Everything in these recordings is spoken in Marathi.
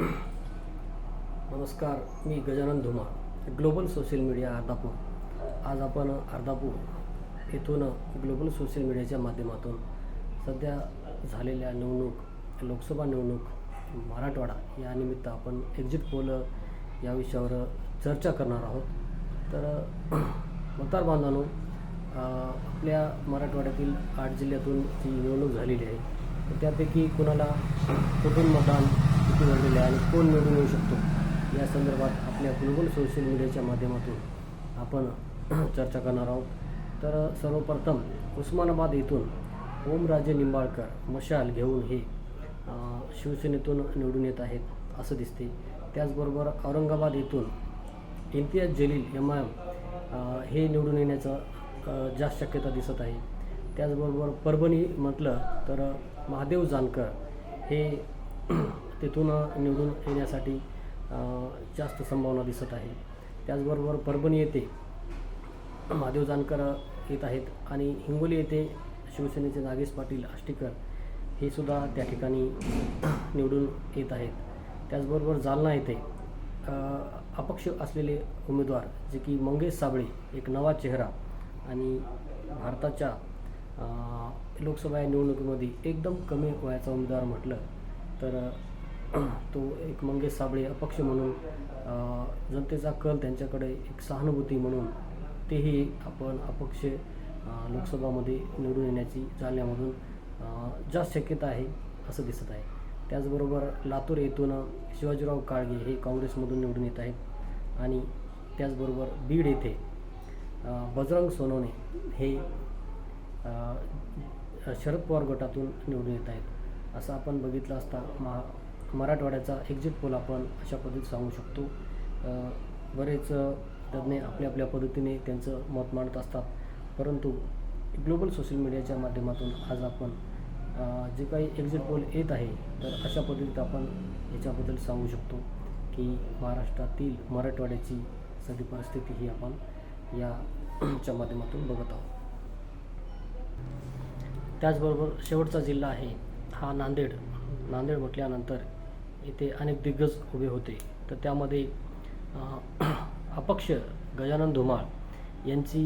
नमस्कार मी Gajanan Dhuma global social media Ardhapur. आज आपण अर्धापूर येथून ग्लोबल सोशल मीडियाच्या माध्यमातून सध्या झालेल्या निवडणूक लोकसभा निवडणूक मराठवाडा या निमित्त आपण एक्झिट पोल या विषयावर चर्चा करणार आहोत. तर मतदार बांधवांनो आपल्या मराठवाड्यातील आठ जिल्ह्यातून जी निवडणूक झालेली आहे त्यापैकी कुणाला कुठून मतदान किती झालेले आहे आणि कोण निवडून येऊ शकतो? या संदर्भात आपल्या ग्लोबल सोशल मीडियाच्या माध्यमातून आपण चर्चा करणार आहोत. तर सर्वप्रथम उस्मानाबाद येथून ओमराजे निंबाळकर मशाल घेऊन हे शिवसेनेतून निवडून येत आहेत असं दिसते. त्याचबरोबर औरंगाबाद येथून Imtiaz Jaleel M I M हे निवडून येण्याचं जास्त शक्यता दिसत आहे. त्याचबरोबर परभणी म्हटलं तर महादेव जानकर हे तिथून निवडून येण्यासाठी जास्त संभावना दिसत आहे. त्याचबरोबर परभणी येथे महादेव जानकर येत आहेत आणि हिंगोली येथे शिवसेनेचे नागेश पाटील आष्टीकर हे सुद्धा त्या ठिकाणी निवडून येत आहेत. त्याचबरोबर जालना येथे अपक्ष असलेले उमेदवार जे की मंगेश साबळे एक नवा चेहरा आणि भारताच्या लोकसभा निवडणुकीमध्ये एकदम कमी वयाचा उमेदवार म्हटलं तर तो एक मंगेश साबळे अपक्ष म्हणून जनतेचा कल त्यांच्याकडे एक सहानुभूती म्हणून तेही आपण अपक्ष लोकसभामध्ये निवडून येण्याची जालन्यामधून जास्त शक्यता आहे असं दिसत आहे. त्याचबरोबर लातूर येथून शिवाजीराव काळगे हे काँग्रेसमधून निवडून येत आहेत. आणि त्याचबरोबर बीड येथे बजरंग सोनवणे हे शरद पवार गटातून निवडून येत आहेत. असं आपण बघितलं असता महा मराठवाड्याचा एक्झिट पोल आपण अशा पद्धतीत सांगू शकतो. बरेच तज्ज्ञ आपल्या आपल्या पद्धतीने त्यांचं मत मांडत असतात. परंतु ग्लोबल सोशल मीडियाच्या माध्यमातून आज आपण जे काही एक्झिट पोल येत आहे तर अशा पद्धतीत आपण याच्याबद्दल सांगू शकतो की महाराष्ट्रातील मराठवाड्याची सगळी परिस्थिती ही आपण याच्या माध्यमातून बघत आहोत. त्याचबरोबर शेवटचा जिल्हा आहे हा नांदेड. नांदेड म्हटल्यानंतर इथे अनेक दिग्गज उभे होते. तर त्यामध्ये अपक्ष गजानन धुमाळ यांची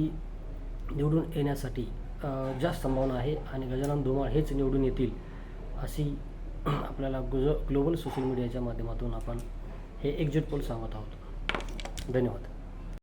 निवडून येण्यासाठी जास्त संभावना आहे आणि गजानन धुमाळ हेच निवडून येतील अशी आपल्याला गुज ग्लोबल सोशल मीडियाच्या माध्यमातून आपण हे एक्झिट पोल सांगत आहोत. धन्यवाद.